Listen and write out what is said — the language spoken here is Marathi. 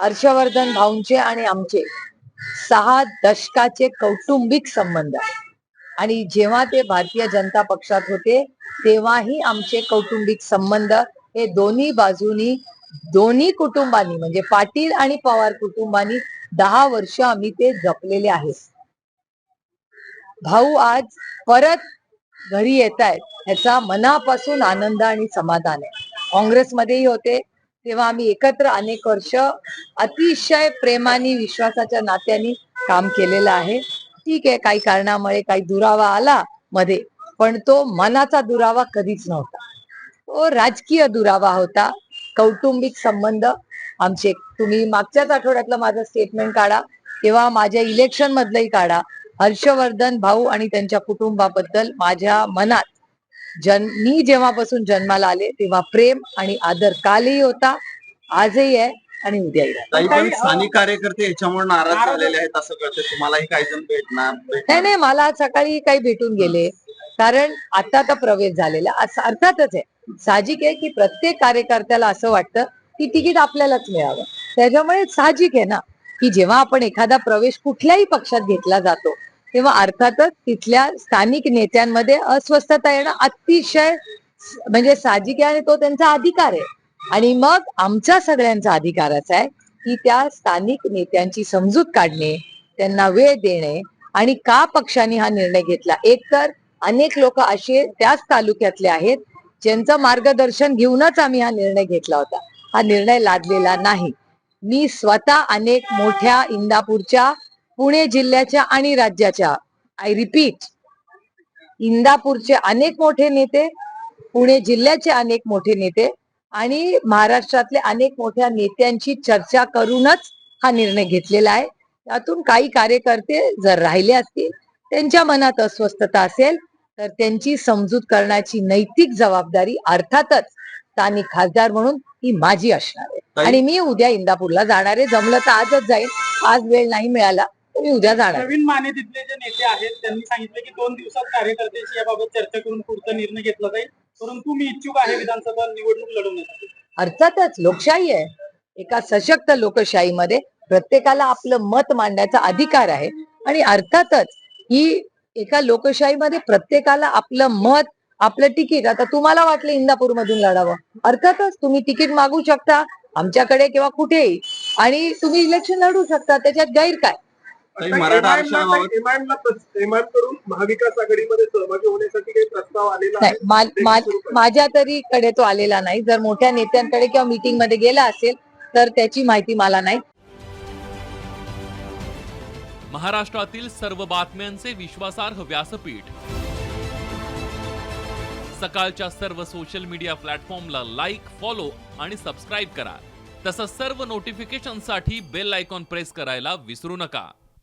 हर्षवर्धन भाऊंचे आणि आमचे. सहा दशकाचे कौटुंबिक संबंध. आणि जेव्हा ते भारतीय जनता पक्षात होते तेव्हाही आमचे कौटुंबिक संबंध हे दोन्ही बाजूनी दोन्ही कुटुंबांनी म्हणजे पाटील आणि पवार कुटुंबांनी दहा वर्ष आम्ही ते जपलेले आहेत. भाऊ आज परत घरी येत आहेत ह्याचा मनापासून आनंद आणि समाधान आहे. काँग्रेसमध्येही होते तेव्हा आम्ही एकत्र अनेक वर्ष अतिशय प्रेमाने विश्वासाच्या नात्याने काम केलेलं आहे. ठीक आहे काही कारणामुळे काही दुरावा आला मध्ये पण तो मनाचा दुरावा कधीच नव्हता. तो राजकीय दुरावा होता. कौटुंबिक संबंध आमचे तुम्ही मागच्याच आठवड्यातलं माझं स्टेटमेंट काढा किंवा माझ्या इलेक्शन मधलंही काढा. हर्षवर्धन भाऊ आणि त्यांच्या कुटुंबाबद्दल माझ्या मनात जन मी जेव्हापासून जन्माला आले तेव्हा प्रेम आणि आदर कालही होता आजही आहे आणि उद्याही आहे काही पण स्थानिक कार्यकर्ते याच्यामुळे नाराज झालेले आहेत असं कळतं. तुम्हालाही काही जण भेटणार नाही. नाही मला आज सकाळी काही भेटून गेले. कारण आता तर प्रवेश झालेला असं अर्थातच आहे. साहजिक आहे की प्रत्येक कार्यकर्त्याला असं वाटतं की तिकीट आपल्यालाच मिळावं. त्याच्यामुळे साहजिक आहे ना की जेव्हा आपण एखादा प्रवेश कुठल्याही पक्षात घेतला जातो तेव्हा अर्थातच तिथल्या स्थानिक नेत्यांमध्ये अस्वस्थता येणं अतिशय म्हणजे साहजिक आहे आणि तो त्यांचा अधिकार आहे. आणि मग आमचा सगळ्यांचा अधिकारच आहे की त्या स्थानिक नेत्यांची समजूत काढणे त्यांना वेळ देणे आणि का पक्षाने हा निर्णय घेतला? एक तर अनेक लोक असे त्याच तालुक्यातले आहेत ज्यांचं मार्गदर्शन घेऊनच आम्ही हा निर्णय घेतला होता. हा निर्णय लादलेला नाही. मी स्वतः अनेक मोठ्या इंदापूरच्या पुणे जिल्ह्याच्या आणि राज्याच्या. आय रिपीट इंदापूरचे अनेक मोठे नेते पुणे जिल्ह्याचे अनेक मोठे नेते आणि महाराष्ट्रातले अनेक मोठ्या नेत्यांची चर्चा करूनच हा निर्णय घेतलेला आहे. त्यातून काही कार्यकर्ते जर राहिले असतील त्यांच्या मनात अस्वस्थता असेल तर त्यांची समजूत करण्याची नैतिक जबाबदारी अर्थातच स्थानिक खासदार म्हणून ही माझी असणार आहे. आणि मी उद्या इंदापूरला जाणार आहे. जमलं तर आजच जाईल आज वेळ नाही मिळाला. मी उद्या जाणार. प्रवीण माने तिथले जे नेते आहेत त्यांनी सांगितले की दोन दिवसात कार्यकर्त्यांशी याबाबत चर्चा करून पुढचा निर्णय घेतला जाईल. परंतु मी इच्छुक आहे विधानसभा निवडणूक लढवण्यासाठी. अर्थातच लोकशाही आहे. एका सशक्त लोकशाहीमध्ये प्रत्येकाला आपलं मत मांडण्याचा अधिकार आहे. आणि अर्थातच ही एका लोकशाहीमध्ये प्रत्येकाला आपलं मत आपलं तिकीट आता तुम्हाला वाटलं इंदापूर मधून लढावं. अर्थातच तुम्ही तिकीट मागू शकता आमच्याकडे किंवा कुठेही. आणि तुम्ही इलेक्शन लढू शकता त्याच्यात गैर काय? मराठा आरक्षणाबाबत एमान करून महाविकास आघाडीमध्ये सहभागी होण्यासाठी काही प्रस्ताव आलेला नाही आहे? मा- ते मा- सुरू करा. माझ्या तरी कडे तो आलेला नाही. जर मोठ्या नेत्यांकडे किंवा मीटिंगमध्ये गेला असेल तर त्याची माहिती मला नाही. महाराष्ट्रातील सर्व बातम्यांचे विश्वासार्ह व्यासपीठ. सकाळच्या सर्व सोशल मीडिया प्लॅटफॉर्मला लाईक फॉलो आणि सबस्क्राईब करा. तसंच सर्व नोटिफिकेशनसाठी बेल आयकॉन प्रेस करायला विसरू नका.